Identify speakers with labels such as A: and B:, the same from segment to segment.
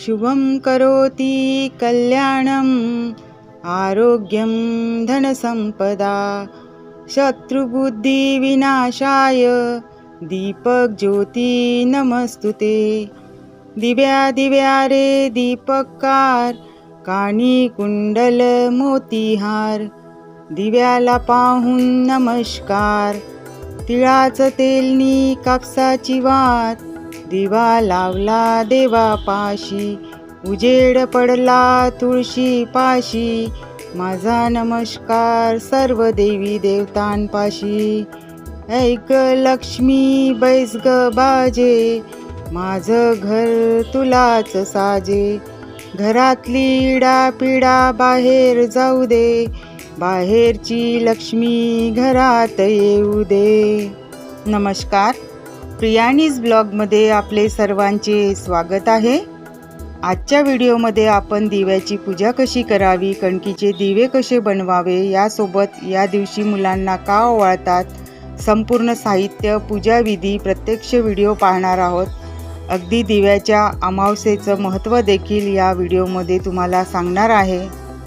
A: शुभं करोति कल्याणम् आरोग्यं धनसम्पदा शत्रुबुद्धिविनाशाय दीपज्योती नमस्तु ते दिव्या दिव्या रे दीपकार काणी कुंडल मोतीहार दिव्याला पाहून नमस्कार। तिळाचं तेलनी कापसाची वात दिवा लावला देवापाशी. उजेड पडला तुळशी पाशी. माझा नमस्कार सर्व देवी देवतांपाशी. ऐक लक्ष्मी बैस ग बाजे. माझं घर तुलाच साजे. घरातली इडा पिडा बाहेर जाऊ दे. बाहेरची लक्ष्मी घरात येऊ दे. नमस्कार. प्रियाणीज ब्लॉगमध्ये आपले सर्वांचे स्वागत आहे. आजच्या व्हिडिओमध्ये आपण दिव्याची पूजा कशी करावी कणकीचे दिवे कसे बनवावे यासोबत या दिवशी मुलांना का ओवाळतात संपूर्ण साहित्य पूजाविधी प्रत्यक्ष व्हिडिओ पाहणार आहोत. अगदी दिव्याच्या अमावस्येचं महत्त्व देखील या व्हिडिओमध्ये तुम्हाला सांगणार आहे.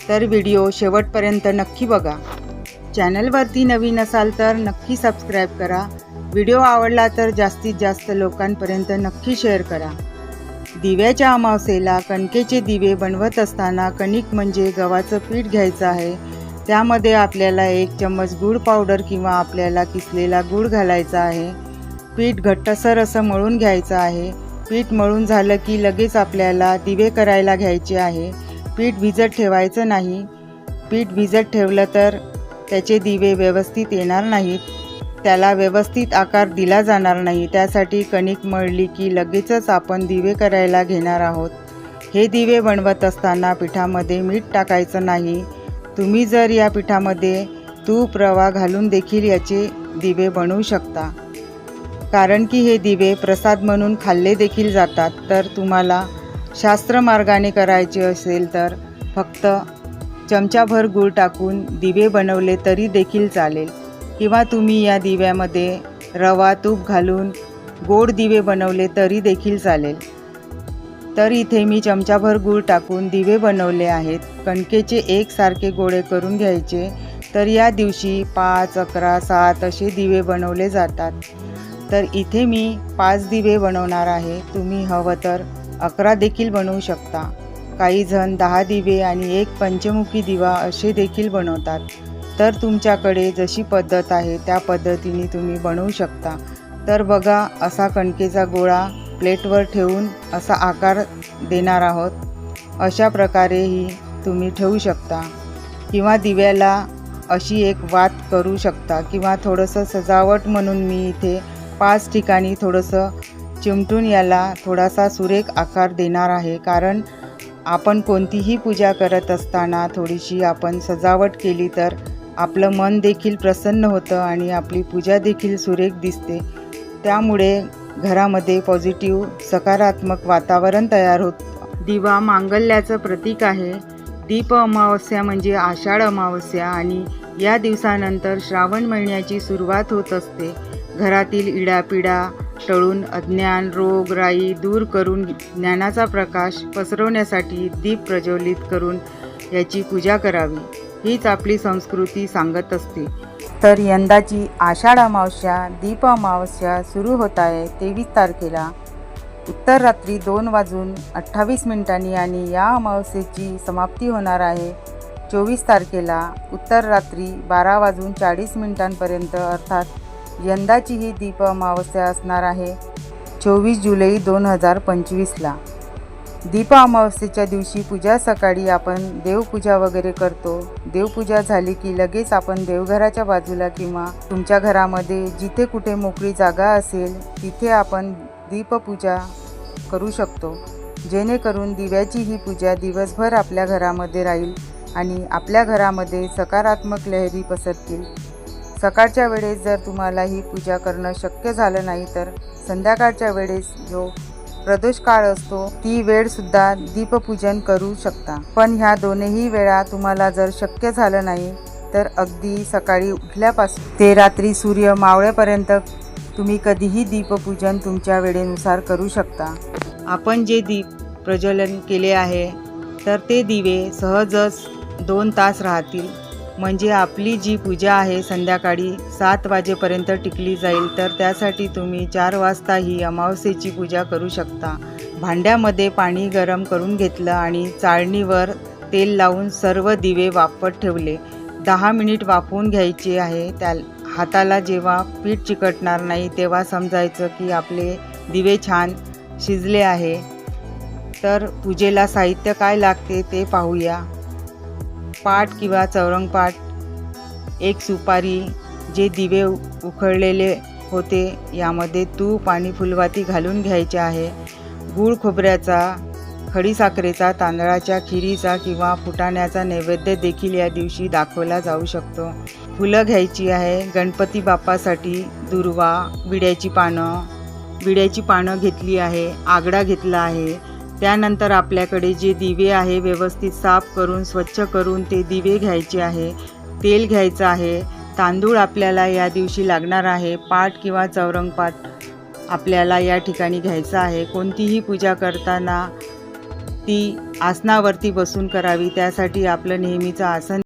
A: तर व्हिडिओ शेवटपर्यंत नक्की बघा. चॅनलवरती नवीन असाल तर नक्की सबस्क्राईब करा. व्हिडिओ आवडला तर जास्तीत जास्त लोकांपर्यंत नक्की शेअर करा. दिव्याच्या अमावसेला कणकेचे दिवे बनवत असताना कणिक म्हणजे गव्हाचं पीठ घ्यायचं आहे. त्यामध्ये आपल्याला एक चम्मच गूळ पावडर किंवा आपल्याला किसलेला गूळ घालायचा आहे. पीठ घट्टसर असं मळून घ्यायचं आहे. पीठ मळून झालं की लगेच आपल्याला दिवे करायला घ्यायचे आहे. पीठ भिजत ठेवायचं नाही. पीठ भिजत ठेवलं तर त्याचे दिवे व्यवस्थित येणार नाहीत. त्याला व्यवस्थित आकार दिला जाणार नाही. त्यासाठी कणिक मळली की लगेचच आपण दिवे करायला घेणार आहोत. हे दिवे बनवत असताना पिठामध्ये मीठ टाकायचं नाही. तुम्ही जर या पिठामध्ये तूप रवा घालून देखील याचे दिवे बनवू शकता. कारण की हे दिवे प्रसाद म्हणून खाल्ले देखील जातात. तर तुम्हाला शास्त्रमार्गाने करायचे असेल तर फक्त चमचाभर गूळ टाकून दिवे बनवले तरी देखील चालेल. किंवा तुम्ही या दिव्यामध्ये रवा तूप घालून गोड दिवे बनवले तरी देखील चालेल. तर इथे मी चमचाभर गूळ टाकून दिवे बनवले आहेत. कणकेचे एकसारखे गोळे करून घ्यायचे. तर या दिवशी पाच अकरा सात असे दिवे बनवले जातात. तर इथे मी पाच दिवे बनवणार आहे. तुम्ही हवं तर अकरा देखील बनवू शकता. काही जण दहा दिवे आणि एक पंचमुखी दिवा असे देखील बनवतात. तर तुमच्याकडे जशी पद्धत आहे त्या पद्धतीने तुम्ही बनवू शकता. तर बघा असा कणकेचा गोळा प्लेटवर ठेवून असा आकार देणार आहोत. अशा प्रकारेही तुम्ही ठेवू शकता. किंवा दिव्याला अशी एक वात करू शकता किंवा थोडंसं सजावट म्हणून मी इथे पाच ठिकाणी थोडंसं चिमटून याला थोडासा सुरेख आकार देणार आहे. कारण आपण कोणतीही पूजा करत असताना थोडीशी आपण सजावट केली तर आपलं मन देखील प्रसन्न होतं आणि आपली पूजा देखील सुरेख दिसते. त्यामुळे घरामध्ये पॉझिटिव्ह सकारात्मक वातावरण तयार होत. दिवा मांगल्याचं प्रतीक आहे. दीप अमावस्या म्हणजे आषाढ अमावस्या आणि या दिवसानंतर श्रावण महिन्याची सुरुवात होत असते. घरातील इडापिडा टळून अज्ञान रोग राई दूर करून ज्ञानाचा प्रकाश पसरवण्यासाठी दीप प्रज्वलित करून याची पूजा करावी. हीच आपली संस्कृती सांगत असते. तर यंदाची आषाढ अमावस्या दीप अमावस्या सुरू होत आहे तेवीस तारखेला. उत्तर रात्री दोन वाजून अठ्ठावीस मिनिटांनी आणि या अमावस्येची समाप्ती होणार आहे. चोवीस तारखेला उत्तर रात्री बारा वाजून चाळीस मिनिटांपर्यंत अर्थात यंदाची ही दीप अमावस्या असणार आहे. चोवीस जुलै दोन हजार पंचवीसला. दीप अमावस्येच्या दिवशी पूजा सकाळी आपण देवपूजा वगैरे करतो. देवपूजा झाली की लगेच आपण देवघराच्या बाजूला किंवा तुमच्या घरामध्ये जिथे कुठे मोकळी जागा असेल तिथे आपण दीपपूजा करू शकतो. जेणेकरून दिव्याची ही पूजा दिवसभर आपल्या घरामध्ये राहील आणि आपल्या घरामध्ये सकारात्मक लहरी पसरतील. सकाळच्या वेळेस जर तुम्हाला ही पूजा करणं शक्य झालं नाही तर संध्याकाळच्या वेळेस जो प्रदोष काळ असतो ती वेळ सुद्धा दीपपूजन करू शकता. पण ह्या दोनही वेळा तुम्हाला जर शक्य झालं नाही तर अगदी सकाळी उठल्यापासून ते रात्री सूर्य मावळेपर्यंत तुम्ही कधीही दीपपूजन तुमच्या वेळेनुसार करू शकता. आपण जे दीप प्रज्वलन केले आहे तर ते दिवे सहजच दोन तास राहतील. म्हणजे आपली जी पूजा आहे संध्याकाळी सात वाजेपर्यंत टिकली जाईल तर त्यासाठी तुम्ही चार वाजता ही अमावस्येची पूजा करू शकता. भांड्यामध्ये पाणी गरम करून घेतलं आणि चाळणीवर तेल लावून सर्व दिवे वापत ठेवले. दहा मिनिट वाफवून घ्यायचे आहे. त्या हाताला जेव्हा पीठ चिकटणार नाही तेव्हा समजायचं की आपले दिवे छान शिजले आहे. तर पूजेला साहित्य काय लागते ते पाहूया. पाट किंवा चौरंग पाट एक सुपारी जे दिवे उ- उखळलेले होते यामध्ये तूप आणि फुलवाती घालून घ्यायचे आहे. गूळ खोबऱ्याचा खडीसाखरेचा तांदळाच्या खिरीचा किंवा फुटाण्याचा नैवेद्य देखील या दिवशी दाखवला जाऊ शकतो. फुलं घ्यायची आहे गणपती बाप्पासाठी दुर्वा विड्याची पानं विड्याची पानं घेतली आहे आगडा घेतला आहे. त्यानंतर आपल्याकडे जे दिवे आहे व्यवस्थित साफ करून स्वच्छ करून ते दिवे घ्यायचे आहे. तेल घ्यायचं आहे. तांदूळ आपल्याला या दिवशी लागणार आहे. पाट किंवा चौरंगपाट आपल्याला या ठिकाणी घ्यायचं आहे. कोणतीही पूजा करताना ती आसनावरती बसून करावी. त्यासाठी आपलं नेहमीचं आसन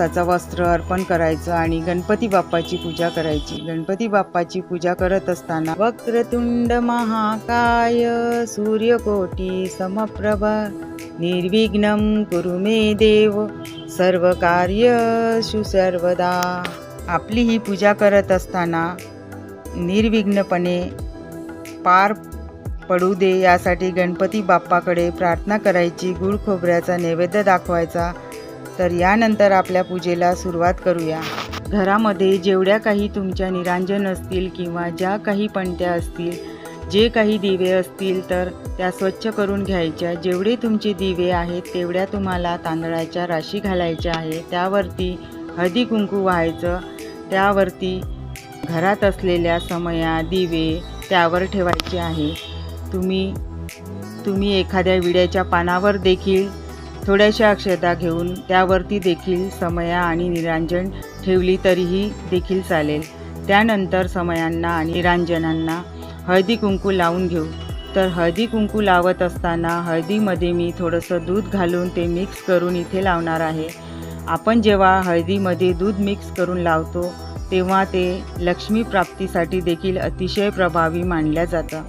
A: कापसाचं वस्त्र अर्पण करायचं आणि गणपती बाप्पाची पूजा करायची. गणपती बाप्पाची पूजा करत असताना वक्रतुंड महाकाय सूर्यकोटी समप्रभ निर्विघ्न कुरु मे देव सर्व कार्य सर्वदा आपली ही पूजा करत असताना निर्विघ्नपणे पार पडू दे यासाठी गणपती बाप्पाकडे प्रार्थना करायची गुळ खोबऱ्याचा नैवेद्य दाखवायचा तर यानंतर आपल्या पूजेला सुरुवात करूया. घरामध्ये जेवढ्या काही तुमच्या निरांजन असतील किंवा ज्या काही पणत्या असतील जे काही दिवे असतील तर त्या स्वच्छ करून घ्यायच्या. जेवढे तुमचे दिवे आहेत तेवढ्या तुम्हाला तांदळाच्या राशी घालायच्या आहे. त्यावरती हळदी कुंकू व्हायचं. त्यावरती घरात असलेल्या समया दिवे त्यावर ठेवायचे आहे. तुम्ही तुम्ही एखाद्या विड्याच्या पानावर देखील थोड्याशा अक्षता घेऊन त्यावरती देखील समया आणि निरांजन ठेवली तरीही देखील चालेल. त्यानंतर समयांना आणि निरांजनांना हळदी कुंकू लावून घेऊ. तर हळदी कुंकू लावत असताना हळदीमध्ये मी थोडंसं दूध घालून ते मिक्स करून इथे लावणार आहे. आपण जेव्हा हळदीमध्ये दूध मिक्स करून लावतो तेव्हा ते लक्ष्मी प्राप्तीसाठी देखील अतिशय प्रभावी मानल्या जातं.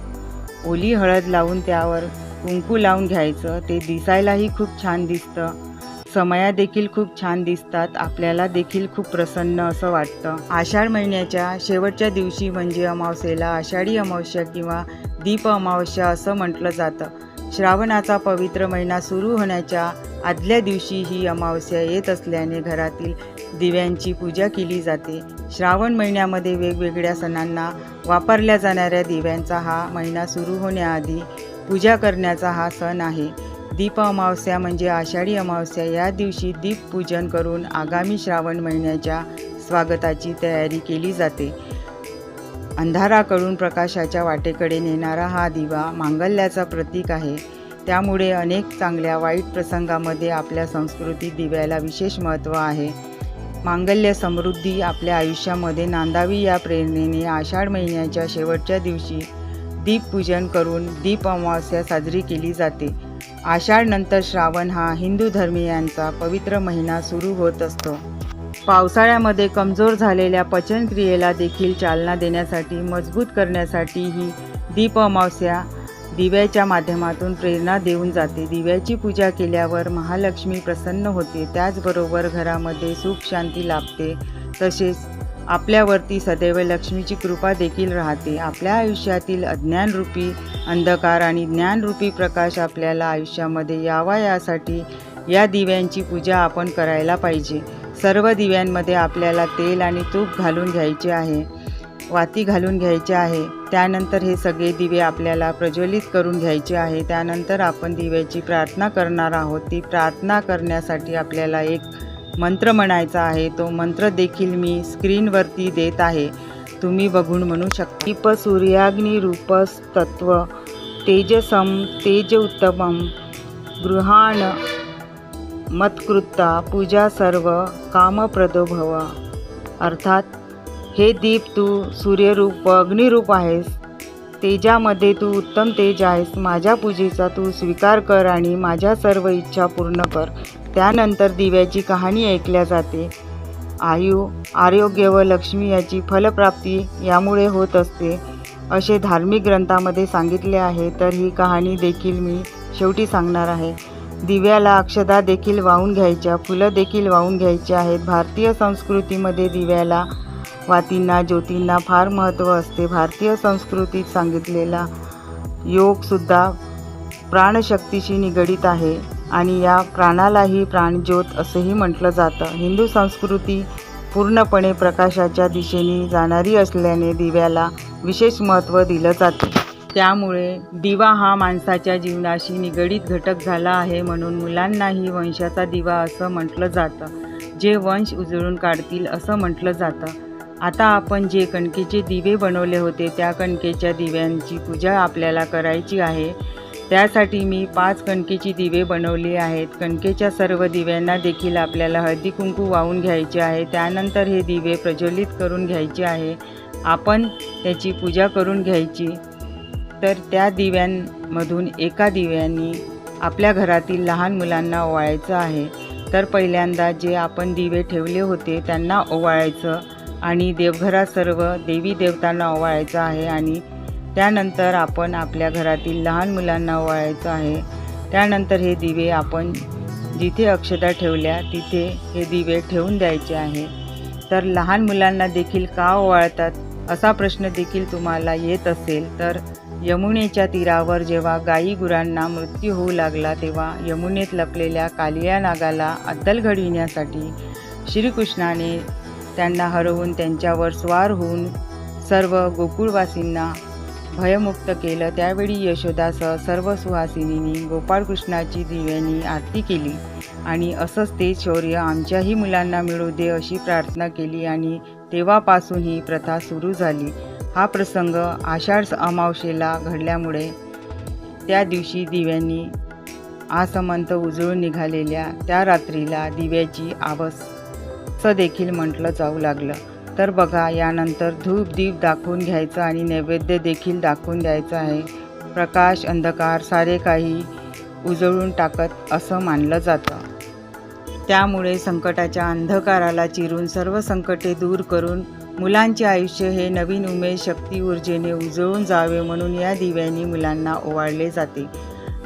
A: ओली हळद लावून त्यावर कुंकू लावून घ्यायचं. ते दिसायलाही खूप छान दिसतं. समया देखील खूप छान दिसतात. आपल्याला देखील खूप प्रसन्न असं वाटतं. आषाढ महिन्याच्या शेवटच्या दिवशी म्हणजे अमावस्येला आषाढी अमावस्या किंवा दीप अमावस्या असं म्हटलं जातं. श्रावणाचा पवित्र महिना सुरू होण्याच्या आदल्या दिवशी ही अमावस्या येत असल्याने घरातील दिव्यांची पूजा केली जाते. श्रावण महिन्यामध्ये वेगवेगळ्या सणांना वापरल्या जाणाऱ्या दिव्यांचा हा महिना सुरू होण्याआधी पूजा करण्याचा हा सण आहे. दीप अमावस्या म्हणजे आषाढी अमावस्या या दिवशी दीपपूजन करून आगामी श्रावण महिन्याच्या स्वागताची तयारी केली जाते. अंधाराकडून प्रकाशाच्या वाटेकडे नेणारा हा दिवा मांगल्याचा प्रतीक आहे. त्यामुळे अनेक चांगल्या वाईट प्रसंगामध्ये आपल्या संस्कृतीत दिव्याला विशेष महत्त्व आहे. मांगल्य समृद्धी आपल्या आयुष्यामध्ये नांदावी या प्रेरणेने आषाढ महिन्याच्या शेवटच्या दिवशी दीपपूजन करून दीप अमावस्या साजरी केली जाते. आषाढनंतर श्रावण हा हिंदू धर्मीयांचा पवित्र महिना सुरू होत असतो. पावसाळ्यामध्ये कमजोर झालेल्या पचनक्रियेला देखील चालना देण्यासाठी मजबूत करण्यासाठी ही दीप अमावस्या दिव्याच्या माध्यमातून प्रेरणा देऊन जाते. दिव्याची पूजा केल्यावर महालक्ष्मी प्रसन्न होते. त्याचबरोबर घरामध्ये सुख शांती लाभते. तसेच आपल्यावरती सदैव लक्ष्मीची कृपा देखील राहते. आपल्या आयुष्यातील अज्ञानरूपी अंधकार आणि ज्ञानरूपी प्रकाश आपल्याला आयुष्यामध्ये यावा यासाठी या दिव्यांची पूजा आपण करायला पाहिजे. सर्व दिव्यांमध्ये आपल्याला तेल आणि तूप घालून घ्यायचे आहे. वाती घालून घ्यायचे आहे. त्यानंतर हे सगळे दिवे आपल्याला प्रज्वलित करून घ्यायचे आहे. त्यानंतर आपण दिव्याची प्रार्थना करणार आहोत. ती प्रार्थना करण्यासाठी आपल्याला एक मंत्र म्हणायचा आहे तो मंत्र देखील मी स्क्रीनवरती देत आहे. तुम्ही बघून म्हणू शकता. सूर्याग्नी रूपस तत्व तेजसम तेज उत्तमम गृहाण मत्कृता पूजा सर्व कामप्रदो भव अर्थात हे दीप तू सूर्यरूप व अग्निरूप आहेस. तेजामध्ये तू उत्तम तेज आहेस. माझ्या पूजेचा तू स्वीकार कर आणि माझ्या सर्व इच्छा पूर्ण कर. त्यानंतर दिव्याची कहाणी ऐकल्या जाते. आयु आरोग्य व लक्ष्मी याची फलप्राप्ती यामुळे होत असते. असे धार्मिक ग्रंथामध्ये सांगितले आहे तर ही कहाणी देखील मी शेवटी सांगणार आहे. दिव्याला अक्षदा देखील वाहून घ्यायच्या फुलं देखील वाहून घ्यायची आहेत. भारतीय संस्कृतीमध्ये दिव्याला वातींना ज्योतींना फार महत्त्व असते. भारतीय संस्कृतीत सांगितलेला योगसुद्धा प्राणशक्तीशी निगडीत आहे. आणि या प्राणालाही प्राणज्योत असंही म्हटलं जातं. हिंदू संस्कृती पूर्णपणे प्रकाशाच्या दिशेने जाणारी असल्याने दिव्याला विशेष महत्त्व दिलं जाते. त्यामुळे दिवा हा माणसाच्या जीवनाशी निगडीत घटक झाला आहे म्हणून मुलांनाही वंशाचा दिवा असं म्हटलं जातं. जे वंश उजळून काढतील असं म्हटलं जातं. आता आपण जे कणकेचे दिवे बनवले होते त्या कणकेच्या दिव्यांची पूजा आपल्याला करायची आहे. त्यासाठी मी पाच कणकेची दिवे बनवली आहेत. कणकेच्या सर्व दिव्यांना देखील आपल्याला हळदी कुंकू वाहून घ्यायचे आहे. त्यानंतर हे दिवे प्रज्वलित करून घ्यायचे आहे. आपण त्याची पूजा करून घ्यायची. तर त्या दिव्यांमधून एका दिव्यांनी आपल्या घरातील लहान मुलांना ओवाळायचं आहे. तर पहिल्यांदा जे आपण दिवे ठेवले होते त्यांना ओवाळायचं आणि देवघरात सर्व देवी देवतांना ओवाळायचं आहे आणि त्यानंतर आपण आपल्या घरातील लहान मुलांना ओवाळायचं आहे. त्यानंतर हे दिवे आपण जिथे अक्षता ठेवल्या तिथे हे दिवे ठेवून द्यायचे आहे. तर लहान मुलांना देखील का ओवाळतात असा प्रश्न देखील तुम्हाला येत असेल तर यमुनेच्या तीरावर जेव्हा गाई गुरांना मृत्यू होऊ लागला तेव्हा यमुनेत लपलेल्या कालिया नागाला अद्दल घडविण्यासाठी श्रीकृष्णाने त्यांना हरवून त्यांच्यावर स्वार होऊन सर्व गोकुळवासींना भयमुक्त केलं. त्यावेळी यशोदासह सर्व सुहासिनींनी गोपाळकृष्णाची दिव्यांनी आरती केली. आणि असंच ते शौर्य आमच्याही मुलांना मिळू दे अशी प्रार्थना केली आणि तेव्हापासून ही प्रथा सुरू झाली. हा प्रसंग आषाढ अमावशेला घडल्यामुळे त्या दिवशी दिव्यांनी आसमंत उजळून निघालेल्या त्या रात्रीला दिव्याची आवस असं देखील म्हटलं जाऊ लागलं. तर बघा यानंतर धूप दीप दाखवून घ्यायचं आणि नैवेद्य देखील दाखवून द्यायचं आहे. प्रकाश अंधकार सारे काही उजळून टाकत असं मानलं जातं. त्यामुळे संकटाच्या अंधकाराला चिरून सर्व संकटे दूर करून मुलांचे आयुष्य हे नवीन उमेद शक्ती ऊर्जेने उजळून जावे म्हणून या दिव्यांनी मुलांना ओवाळले जाते.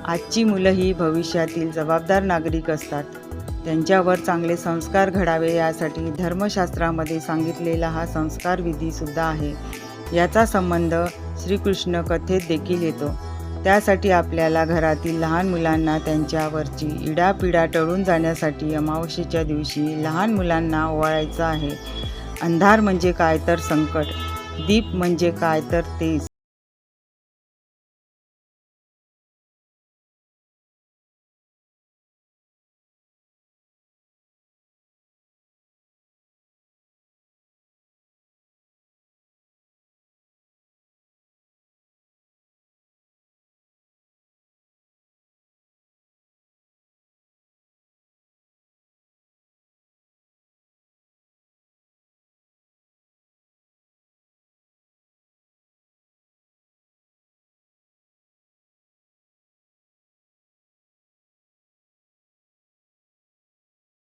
A: आजची मुलं ही भविष्यातील जबाबदार नागरिक असतात. त्यांच्यावर चांगले संस्कार घडावे यासाठी धर्मशास्त्रामध्ये सांगितलेला हा संस्कार विधीसुद्धा आहे. याचा संबंध श्रीकृष्ण कथेत देखील येतो. त्यासाठी आपल्याला घरातील लहान मुलांना त्यांच्यावरची इडापिडा टळून जाण्यासाठी अमावस्येच्या दिवशी लहान मुलांना ओवाळायचं आहे. अंधार म्हणजे काय तर संकट दीप म्हणजे काय तर तेज.